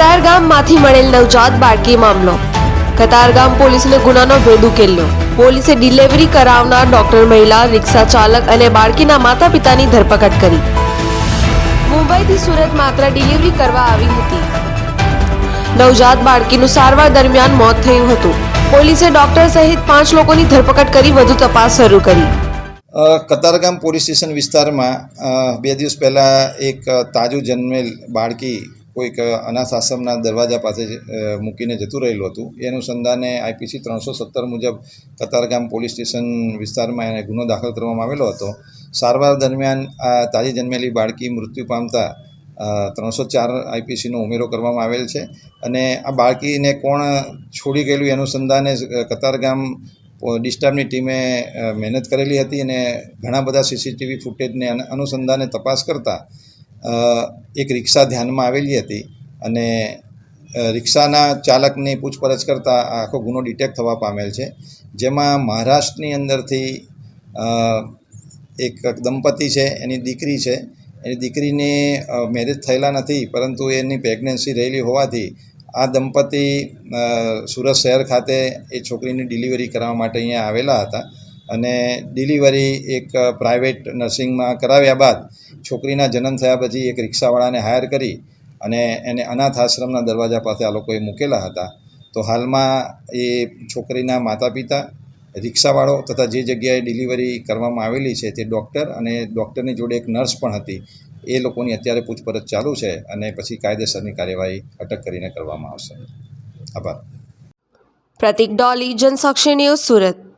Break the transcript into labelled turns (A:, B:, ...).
A: કતારગામમાંથી મળેલ નવજાત બાળકી મામલો. કતારગામ પોલીસને ગુનાનો ભેદ ઉકેલ્યો. પોલીસે ડિલિવરી કરાવનાર ડોક્ટર મહિલા, રિક્ષા ચાલક અને બાળકીના માતા પિતાની ધરપકડ કરી. મુંબઈથી સુરત માત્ર ડિલિવરી કરવા આવી હતી. નવજાત બાળકીનું સારવાર દરમિયાન મોત થયું હતું. પોલીસે ડોક્ટર સહિત પાંચ લોકોની ધરપકડ કરી વધુ તપાસ શરૂ કરી.
B: કતારગામ પોલીસ સ્ટેશન વિસ્તારમાં બે દિવસ પહેલાં એક તાજું જન્મેલ બાળકી કોઈક અનાથ આશ્રમના દરવાજા પાસે મૂકીને જતું રહેલું હતું. એ અનુસંધાને આઈપીસી ત્રણસો સત્તર મુજબ કતારગામ પોલીસ સ્ટેશન વિસ્તારમાં એને ગુનો દાખલ કરવામાં આવેલો હતો. સારવાર દરમિયાન આ તાજી જન્મેલી બાળકી મૃત્યુ પામતા ત્રણસો ચાર આઈપીસીનો ઉમેરો કરવામાં આવેલ છે અને આ બાળકીને કોણ છોડી ગયેલું એ અનુસંધાને કતારગામ ડિસ્ટર્બની ટીમે મહેનત કરેલી હતી અને ઘણા બધા સીસીટીવી ફૂટેજને અનુસંધાને તપાસ કરતાં એક રિક્ષા ધ્યાનમાં આવેલી હતી અને રિક્ષાના ચાલકની પૂછપરછ કરતાં આખો ગુનો ડિટેક્ટ થવા પામેલ છે. જેમાં મહારાષ્ટ્રની અંદરથી એક દંપતી છે, એની દીકરી છે. એની દીકરીને મેરેજ થયેલા નથી, પરંતુ એની પ્રેગ્નન્સી રહેલી હોવાથી આ દંપતી સુરત શહેર ખાતે એ છોકરીની ડિલિવરી કરવા માટે અહીંયા આવેલા હતા. અને ડિલિવરી એક પ્રાઇવેટ નર્સિંગમાં કરાવ્યા બાદ છોકરીના જન્મ થયા પછી એક રિક્ષાવાળાને હાયર કરી અને એને અનાથ આશ્રમના દરવાજા પાસે આ લોકોએ મૂકેલા હતા. તો હાલમાં એ છોકરીના માતા પિતા રિક્ષાવાળો તથા જે જગ્યાએ ડિલિવરી કરવામાં આવેલી છે તે ડૉક્ટર અને ડૉક્ટરની જોડે એક નર્સ પણ હતી. એ લોકોની અત્યારે પૂછપરછ ચાલુ છે અને પછી કાયદેસરની કાર્યવાહી અટક કરીને કરવામાં આવશે. આભાર.
A: પ્રતિક ડોલી, જનસાક્ષી ન્યૂઝ સુરત.